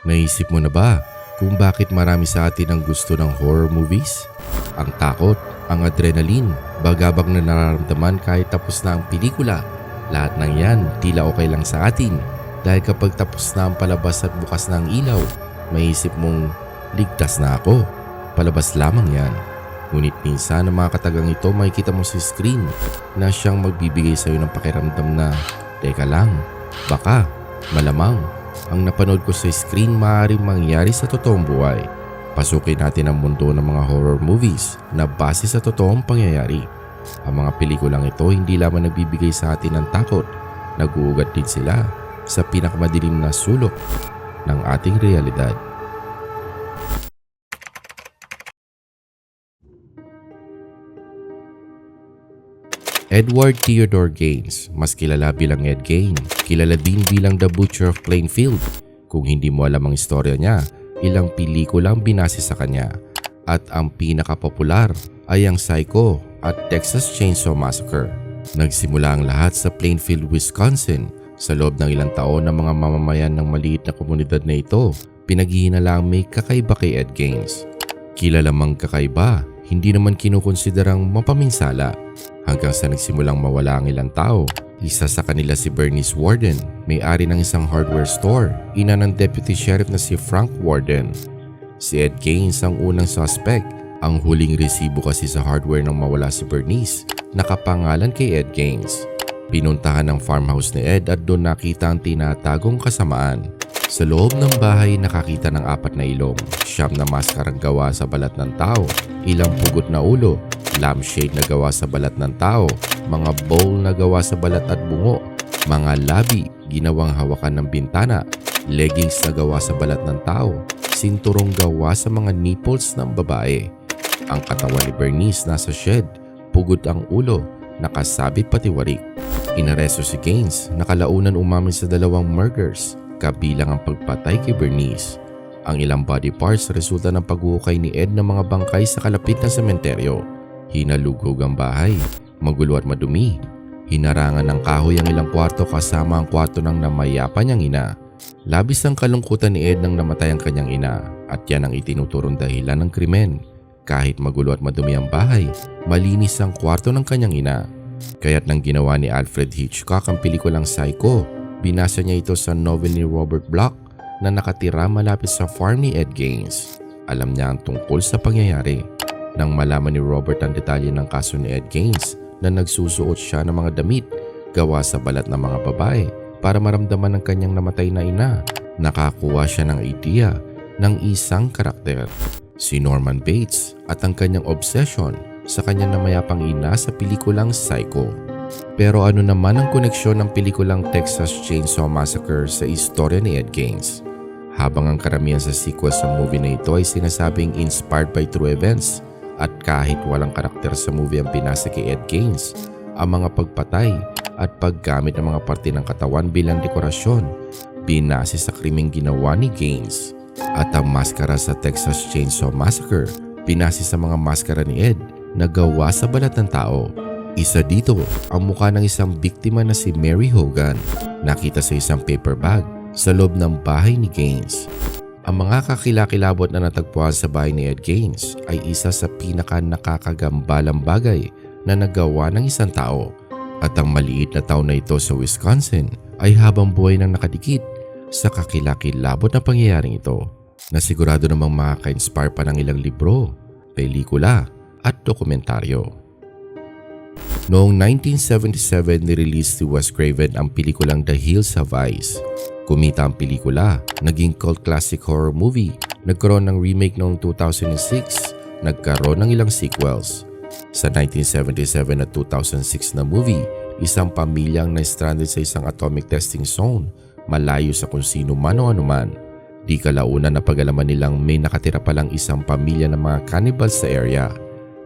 Naisip mo na ba kung bakit marami sa atin ang gusto ng horror movies? Ang takot, ang adrenaline, bagabag na nararamdaman kahit tapos na ang pelikula. Lahat ng yan tila okay lang sa atin dahil kapag tapos na ang palabas at bukas na ang ilaw, maisip mong ligtas na ako. Palabas lamang yan. Ngunit minsan ang mga katagang ito makikita mo sa screen na siyang magbibigay sa iyo ng pakiramdam na Teka lang, baka, malamang, ang napanood ko sa screen maaaring mangyari sa totoong buhay. Pasukin natin ang mundo ng mga horror movies na base sa totoong pangyayari. Ang mga pelikulang ito hindi lamang nagbibigay sa atin ng takot, naguugat din sila sa pinakamadilim na sulok ng ating realidad. Edward Theodore Gaines, mas kilala bilang Ed Gein, kilala din bilang The Butcher of Plainfield. Kung hindi mo alam ang istorya niya, ilang pelikula ang binase sa kanya. At ang pinakapopular ay ang Psycho at Texas Chainsaw Massacre. Nagsimula ang lahat sa Plainfield, Wisconsin. Sa loob ng ilang taon ng mga mamamayan ng maliit na komunidad na ito, pinaghihinalang may kakaiba kay Ed Gaines. Kilala mang kakaiba, hindi naman kinukonsiderang mapaminsala hanggang sa nagsimulang mawala ang ilang tao. Isa sa kanila si Bernice Warden, may-ari ng isang hardware store, ina ng deputy sheriff na si Frank Warden. Si Ed Gaines ang unang suspect. Ang huling resibo kasi sa hardware nang mawala si Bernice, nakapangalan kay Ed Gaines. Pinuntahan ng farmhouse ni Ed at doon nakita ang tinatagong kasamaan. Sa loob ng bahay nakakita ng apat na ilong, siyam na maskarang gawa sa balat ng tao, ilang pugot na ulo, lampshade na gawa sa balat ng tao, mga bowl na gawa sa balat at bungo, mga labi ginawang hawakan ng bintana, leggings na gawa sa balat ng tao, sinturong gawa sa mga nipples ng babae. Ang katawan ni Bernice nasa shed, pugod ang ulo, nakasabit pati warik. Inaresto si Gaines, nakalaunan umamin sa dalawang murders, kabilang ang pagpatay kay Bernice. Ang ilang body parts resulta ng paghuhukay ni Ed ng mga bangkay sa kalapit na sementeryo. Hinalugog ang bahay, magulo at madumi. Hinarangan ng kahoy ang ilang kwarto kasama ang kwarto ng namayapa niyang ina. Labis ang kalungkutan ni Ed nang namatay ang kanyang ina at yan ang itinuturong dahilan ng krimen. Kahit magulo at madumi ang bahay, malinis ang kwarto ng kanyang ina. Kaya't nang ginawa ni Alfred Hitchcock ang pelikulang Psycho, binasa niya ito sa novel ni Robert Bloch na nakatira malapit sa farm ni Ed Gaines. Alam niya ang tungkol sa pangyayari. Nang malaman ni Robert ang detalye ng kaso ni Ed Gaines na nagsusuot siya ng mga damit gawa sa balat ng mga babae para maramdaman ng kanyang namatay na ina, nakakuha siya ng idea ng isang karakter, si Norman Bates at ang kanyang obsession sa kanyang namayapang ina sa pelikulang Psycho. Pero ano naman ang koneksyon ng pelikulang Texas Chainsaw Massacre sa istorya ni Ed Gaines? Habang ang karamihan sa sequel sa movie na ito ay sinasabing inspired by true events at kahit walang karakter sa movie ang binasa kay Ed Gaines, ang mga pagpatay at paggamit ng mga parte ng katawan bilang dekorasyon binase sa krimeng ginawa ni Gaines. At ang maskara sa Texas Chainsaw Massacre binase sa mga maskara ni Ed na gawa sa balat ng tao. Isa dito ang mukha ng isang biktima na si Mary Hogan nakita sa isang paper bag sa loob ng bahay ni Gaines. Ang mga kakilakilabot na natagpuan sa bahay ni Ed Gaines ay isa sa pinaka nakakagambalang bagay na nagawa ng isang tao. At ang maliit na tao na ito sa Wisconsin ay habang buhay nang nakadikit sa kakilakilabot na pangyayaring ito na sigurado namang makaka-inspire pa ng ilang libro, pelikula at dokumentaryo. Noong 1977 nirelease ni Wes Craven ang pelikulang The Hills Have Eyes. Kumita ang pelikula, naging cult classic horror movie, nagkaroon ng remake noong 2006, nagkaroon ng ilang sequels. Sa 1977 at 2006 na movie, isang pamilyang na-stranded sa isang atomic testing zone, malayo sa kung sino man o anuman. Di kalaunan na pag-alaman nilang may nakatira palang isang pamilya ng mga cannibals sa area.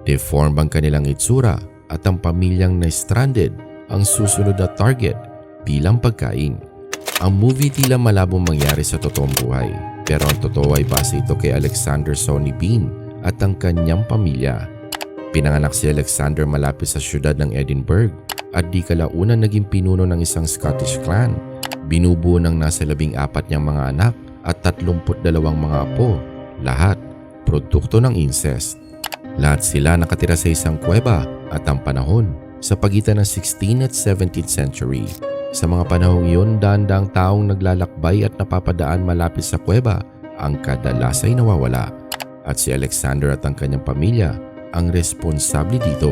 Deform ang kanilang itsura at ang pamilyang na-stranded ang susunod na target bilang pagkain. Ang movie tila malabong mangyari sa totoong buhay pero ang totoo ay base ito kay Alexander Sonny Bean at ang kanyang pamilya. Pinanganak si Alexander malapit sa siyudad ng Edinburgh at di kalaunan naging pinuno ng isang Scottish clan. Binubuo ng nasa labing apat niyang mga anak at 32 mga apo, lahat produkto ng incest. Lahat sila nakatira sa isang kuweba at ang panahon sa pagitan ng 16th at 17th century. Sa mga panahong iyon, dandang taong naglalakbay at napapadaan malapit sa kuweba ang kadalas ay nawawala. At si Alexander at ang kanyang pamilya ang responsable dito.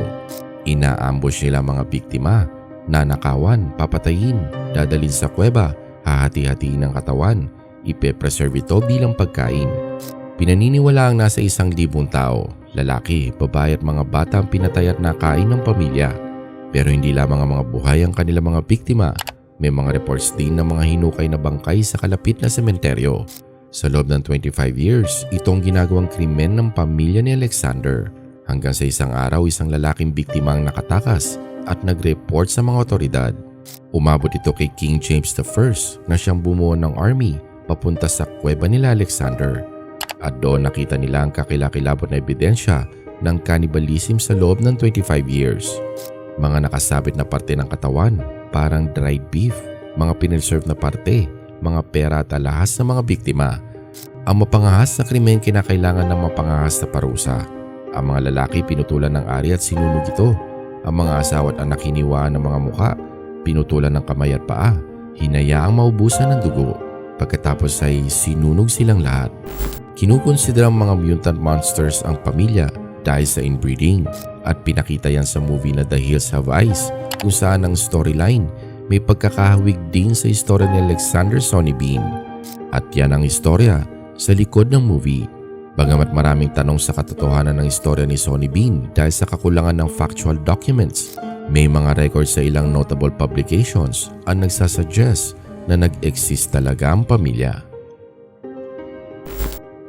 Inaambush nila ang mga biktima, nanakawan, papatayin, dadalin sa kuweba, hahati-hatiin ng katawan, ipepreserve ito bilang pagkain. Pinaniniwala ang nasa isang libong tao, lalaki, babae at mga bata ang pinatay at nakain ng pamilya. Pero hindi lamang ang mga buhay ang kanilang mga biktima, may mga reports din ng mga hinukay na bangkay sa kalapit na sementeryo. Sa loob ng 25 years, itong ginagawang krimen ng pamilya ni Alexander. Hanggang sa isang araw, isang lalaking biktima ang nakatakas at nag-report sa mga otoridad. Umabot ito kay King James I na siyang bumuo ng army papunta sa kuweba nila Alexander. At doon nakita nila ang kakilakilabot na ebidensya ng cannibalism sa loob ng 25 years. Mga nakasabit na parte ng katawan, parang dried beef, mga pinreserve na parte, mga pera at alahas ng mga biktima. Ang mapangahas na krimen kinakailangan ng mapangahas na parusa. Ang mga lalaki pinutulan ng ari at sinunog ito. Ang mga asawa at anak hiniwaan ng mga muka, pinutulan ng kamay at paa, hinayaang maubusan ng dugo. Pagkatapos ay sinunog silang lahat. Kinukonsidera ang mga mutant monsters ang pamilya dahil sa inbreeding at pinakita yan sa movie na The Hills Have Eyes kung saan ang storyline may pagkakahawig din sa istorya ni Alexander Sonny Bean. At yan ang istorya sa likod ng movie. Bagamat maraming tanong sa katotohanan ng istorya ni Sonny Bean dahil sa kakulangan ng factual documents, may mga records sa ilang notable publications ang nagsasuggest na nag-exist talaga ang pamilya.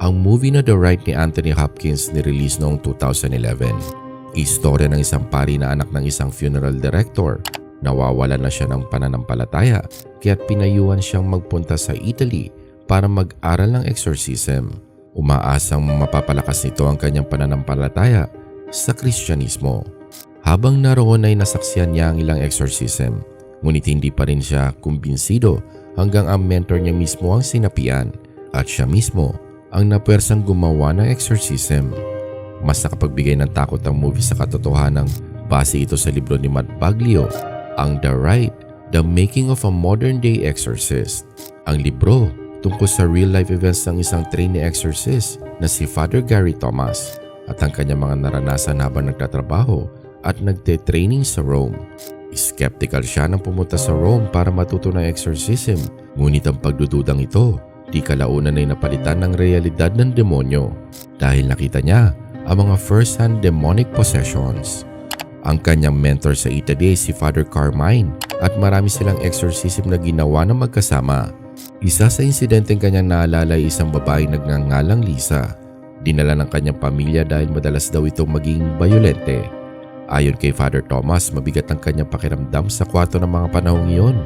Ang movie na The Right ni Anthony Hopkins nirelease noong 2011. Istorya ng isang pari na anak ng isang funeral director. Nawawala na siya ng pananampalataya kaya't pinayuhan siyang magpunta sa Italy para mag-aral ng exorcism. Umaasang mapapalakas nito ang kanyang pananampalataya sa Kristyanismo. Habang naroon ay nasaksiyan niya ang ilang exorcism, ngunit hindi pa rin siya kumbinsido hanggang ang mentor niya mismo ang sinapian at siya mismo ang napwersang gumawa ng exorcism. Mas nakapagbigay ng takot ang movie sa katotohanan base ito sa libro ni Matt Baglio, ang The Right, The Making of a Modern Day Exorcist. Ang libro tungkol sa real-life events ng isang trainee exorcist na si Father Gary Thomas at ang kanyang mga naranasan habang nagtatrabaho at nagte-training sa Rome. Skeptical siya nang pumunta sa Rome para matuto ng exorcism, ngunit ang pagdududang ito di kalaunan ay napalitan ng realidad ng demonyo dahil nakita niya ang mga first-hand demonic possessions. Ang kanyang mentor sa Italy ay si Father Carmine at marami silang exorcism na ginawa ng magkasama. Isa sa insidenteng kanyang naalala ay isang babaeng nagngangalang Lisa. Dinala ng kanyang pamilya dahil madalas daw itong maging bayolente. Ayon kay Father Thomas, mabigat ang kanyang pakiramdam sa kwarto ng mga panahong iyon.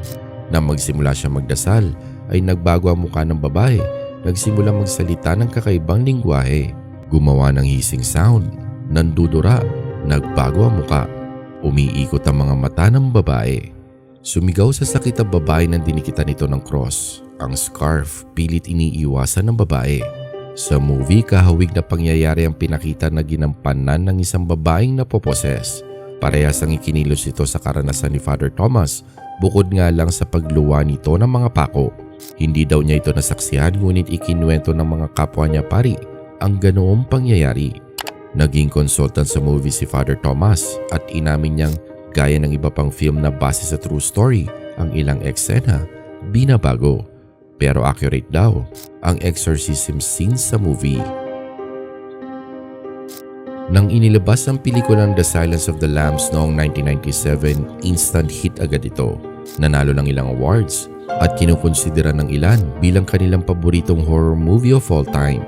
Nang magsimula siya magdasal, ay nagbago ang mukha ng babae. Nagsimula magsalita ng kakaibang lingwahe. Gumawa ng hissing sound. Nandudura. Nagbago ang muka. Umiikot ang mga mata ng babae. Sumigaw sa sakit ang babae nang dinikitan nito ng cross. Ang scarf pilit iniiwasan ng babae. Sa movie, kahawig na pangyayari ang pinakita na ginampanan ng isang babaeng napoposes. Parehas ang ikinilos ito sa karanasan ni Father Thomas bukod nga lang sa pagluwa nito ng mga pako. Hindi daw niya ito nasaksihan ngunit ikinuwento ng mga kapwa niya pari ang ganoong pangyayari. Naging consultant sa movie si Father Thomas at inamin niyang gaya ng iba pang film na base sa true story ang ilang eksena binabago. Pero accurate daw ang exorcism scenes sa movie. Nang inilabas ang pelikulang The Silence of the Lambs noong 1997, instant hit agad ito. Nanalo ng ilang awards at kinukonsidera ng ilan bilang kanilang paboritong horror movie of all time.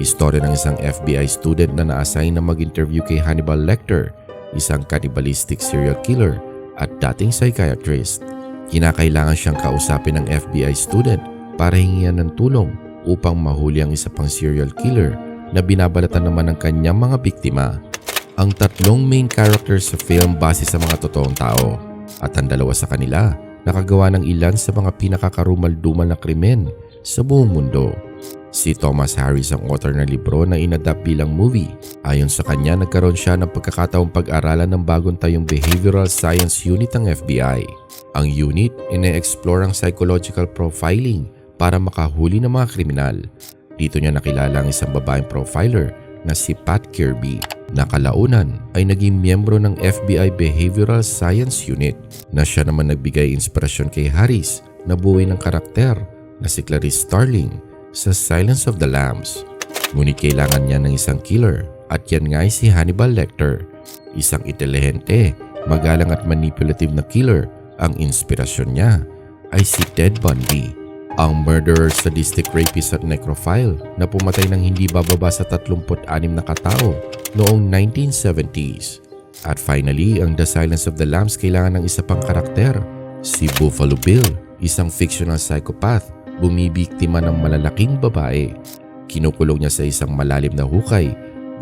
Istorya ng isang FBI student na na-assign na mag-interview kay Hannibal Lecter, isang cannibalistic serial killer at dating psychiatrist. Kinakailangan siyang kausapin ng FBI student para hingihan ng tulong upang mahuli ang isa pang serial killer na binabalatan naman ng kanyang mga biktima. Ang tatlong main characters sa film base sa mga totoong tao at ang dalawa sa kanila nakagawa ng ilan sa mga pinakakarumal-dumal na krimen sa buong mundo. Si Thomas Harris ang author ng libro na inadapt bilang movie. Ayon sa kanya, nagkaroon siya ng pagkakataong pag-aralan ng bagong tayong Behavioral Science Unit ng FBI. Ang unit, ine-explore ang psychological profiling para makahuli ng mga kriminal. Dito niya nakilala ang isang babaeng profiler na si Pat Kirby na kalaunan ay naging miyembro ng FBI Behavioral Science Unit na siya naman nagbigay inspirasyon kay Harris na buhay ng karakter na si Clarice Starling sa Silence of the Lambs. Ngunit kailangan niya ng isang killer at yan nga ay si Hannibal Lecter, isang intelihente, magalang at manipulative na killer. Ang inspirasyon niya ay si Ted Bundy, ang murderer, sadistic rapist at necrophile na pumatay ng hindi bababa sa 36 na katao noong 1970s. At finally, ang The Silence of the Lambs kailangan ng isa pang karakter, si Buffalo Bill, isang fictional psychopath bumibiktima ng malalaking babae. Kinukulong niya sa isang malalim na hukay.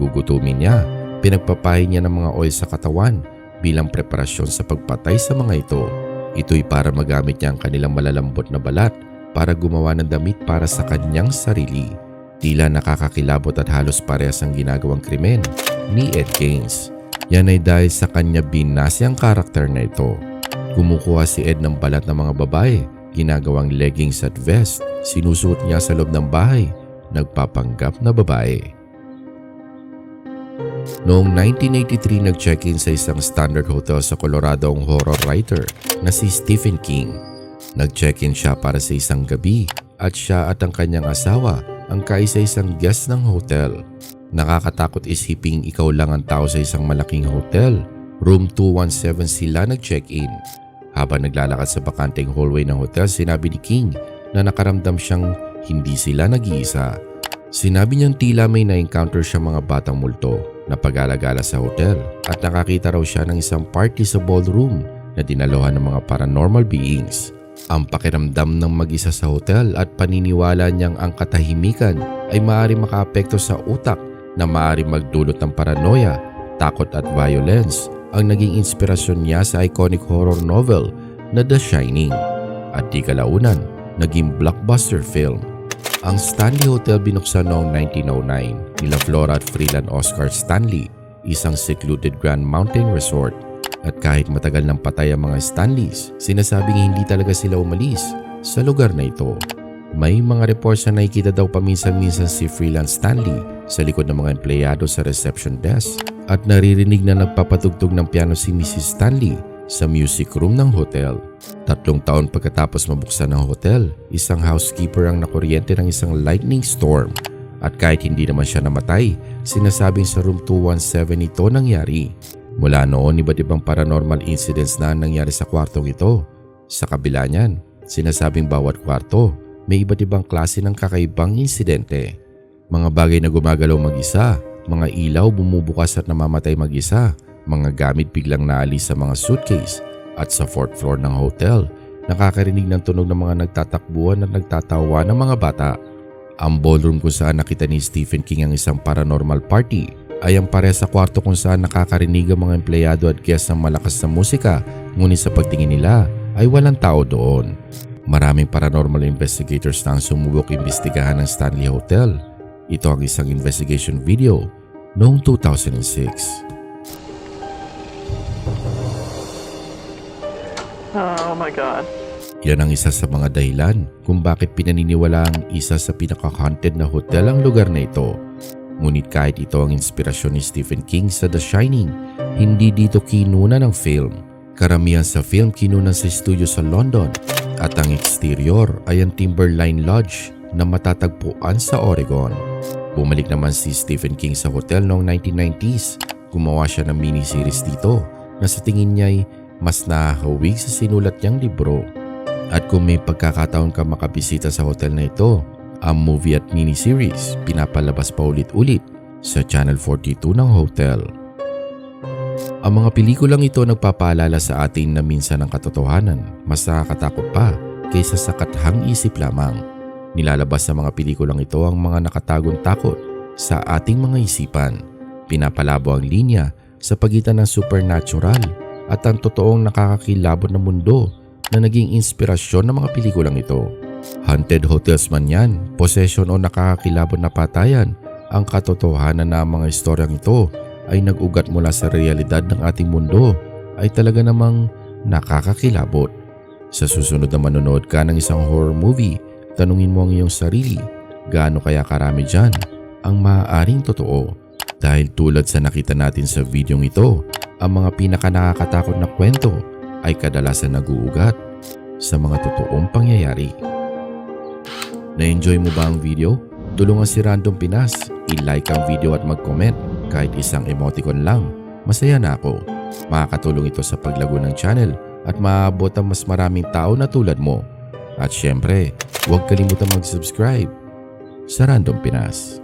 Gugutumin niya. Pinagpapahin niya ng mga oil sa katawan bilang preparasyon sa pagpatay sa mga ito. Ito'y para magamit niya ang kanilang malalambot na balat para gumawa ng damit para sa kanyang sarili. Tila nakakakilabot at halos parehas ang ginagawang krimen ni Ed Gaines. Yan ay dahil sa kanya binasi ang karakter na ito. Kumukuha si Ed ng balat ng mga babae ginagawang leggings at vest, sinusuot niya sa loob ng bahay, nagpapanggap na babae. Noong 1983 nag-check-in sa isang standard hotel sa Colorado ang horror writer na si Stephen King. Nag-check-in siya para sa isang gabi at siya at ang kanyang asawa ang kaisa-isang guest ng hotel. Nakakatakot isiping ikaw lang ang tao sa isang malaking hotel. Room 217 sila nag-check-in. Habang naglalakad sa bakanteng hallway ng hotel, sinabi ni King na nakaramdam siyang hindi sila nag-iisa. Sinabi niyang tila may na-encounter siya mga batang multo na pag-alagala sa hotel at nakakita raw siya ng isang party sa ballroom na dinaluhan ng mga paranormal beings. Ang pakiramdam ng mag-isa sa hotel at paniniwala niyang ang katahimikan ay maaari makaapekto sa utak na maaari magdulot ng paranoia, takot at violence ang naging inspirasyon niya sa iconic horror novel na The Shining. At di kalaunan, naging blockbuster film. Ang Stanley Hotel binuksan noong 1909 nila Flora at Freeland Oscar Stanley, isang secluded Grand Mountain Resort. At kahit matagal nang patay ang mga Stanleys, sinasabing hindi talaga sila umalis sa lugar na ito. May mga reports na nakikita daw paminsan-minsan si Freeland Stanley sa likod ng mga empleyado sa reception desk at naririnig na nagpapatugtog ng piano si Mrs. Stanley sa music room ng hotel. Tatlong taon pagkatapos mabuksan ng hotel, isang housekeeper ang nakuryente ng isang lightning storm. At kahit hindi naman siya namatay, sinasabing sa room 217 ito nangyari. Mula noon, iba't ibang paranormal incidents na nangyari sa kwartong ito. Sa kabila niyan, sinasabing bawat kwarto may iba't ibang klase ng kakaibang insidente. Mga bagay na gumagalaw mag-isa, mga ilaw bumubukas at namamatay mag-isa, mga gamit biglang naalis sa mga suitcase at sa fourth floor ng hotel, nakakarinig ng tunog ng mga nagtatakbuhan at nagtatawa ng mga bata. Ang ballroom kung saan nakita ni Stephen King ang isang paranormal party ay ang pare sa kwarto kung saan nakakarinig ang mga empleyado at guests ng malakas na musika ngunit sa pagtingin nila ay walang tao doon. Maraming paranormal investigators na ang sumubok imbestigahan ng Stanley Hotel. Ito ang isang investigation video noong 2006. Oh my god. Yan ang isa sa mga dahilan kung bakit pinaniniwala ang isa sa pinaka-haunted na hotel ang lugar na ito. Ngunit kahit ito ang inspirasyon ni Stephen King sa The Shining, hindi dito kinuna ng film. Karamihan sa film kinunan sa studio sa London at ang exterior ay ang Timberline Lodge na matatagpuan sa Oregon. Bumalik naman si Stephen King sa hotel noong 1990s. Gumawa siya ng miniseries dito na sa tingin niya ay mas nakahawig sa sinulat niyang libro. At kung may pagkakataon ka makabisita sa hotel na ito, ang movie at miniseries pinapalabas pa ulit-ulit sa Channel 42 ng hotel. Ang mga pelikulang ito nagpapaalala sa atin na minsan ang katotohanan mas nakakatakot pa kaysa sa kathang isip lamang. Nilalabas sa mga pelikulang ito ang mga nakatagong takot sa ating mga isipan. Pinapalabo ang linya sa pagitan ng supernatural at ang totoong nakakakilabot na mundo na naging inspirasyon ng mga pelikulang ito. Haunted hotels man yan, possession o nakakakilabot na patayan, ang katotohanan na ang mga istoryang ito ay nag-ugat mula sa realidad ng ating mundo ay talaga namang nakakakilabot. Sa susunod na manonood ka ng isang horror movie, tanungin mo ang iyong sarili, gaano kaya karami dyan ang maaaring totoo? Dahil tulad sa nakita natin sa videong ito, ang mga pinaka nakakatakot na kwento ay kadalasan naguugat sa mga totoong pangyayari. Na-enjoy mo ba ang video? Tulungan si Random Pinas. I-like ang video at mag-comment. Kahit isang emoticon lang. Masaya na ako. Makakatulong ito sa paglago ng channel at maabot ang mas maraming tao na tulad mo. At syempre, huwag kalimutan mag-subscribe sa Random Pinas.